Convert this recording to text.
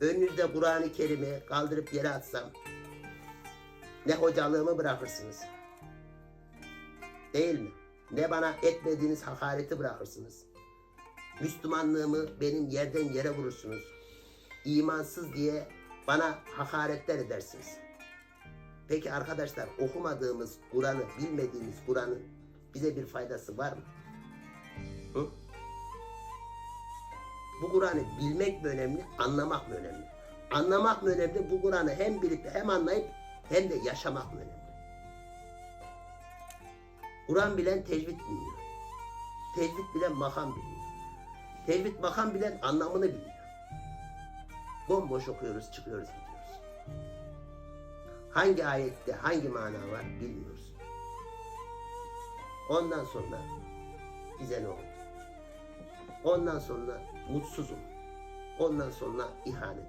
önünüzde Kur'an-ı Kerim'i kaldırıp yere atsam ne hocalığımı bırakırsınız. Değil mi? Ne bana etmediğiniz hakareti bırakırsınız. Müslümanlığımı benim yerden yere vurursunuz. İmansız diye bana hakaretler edersiniz. Peki arkadaşlar okumadığımız Kur'an'ı, bilmediğimiz Kur'an'ın bize bir faydası var mı? Hı? Bu Kur'an'ı bilmek mi önemli, anlamak mı önemli? Anlamak mı önemli? Bu Kur'an'ı hem bilip hem anlayıp hem de yaşamak mı önemli? Kur'an bilen tecvid bilmiyor. Tecvid bilen makam bilmiyor. Tecvid makam bilen anlamını bilmiyor. Bomboş okuyoruz, çıkıyoruz, gidiyoruz. Hangi ayette hangi mana var bilmiyoruz. Ondan sonra bize ne oldu? Ondan sonra mutsuzum. Ondan sonra ihanet.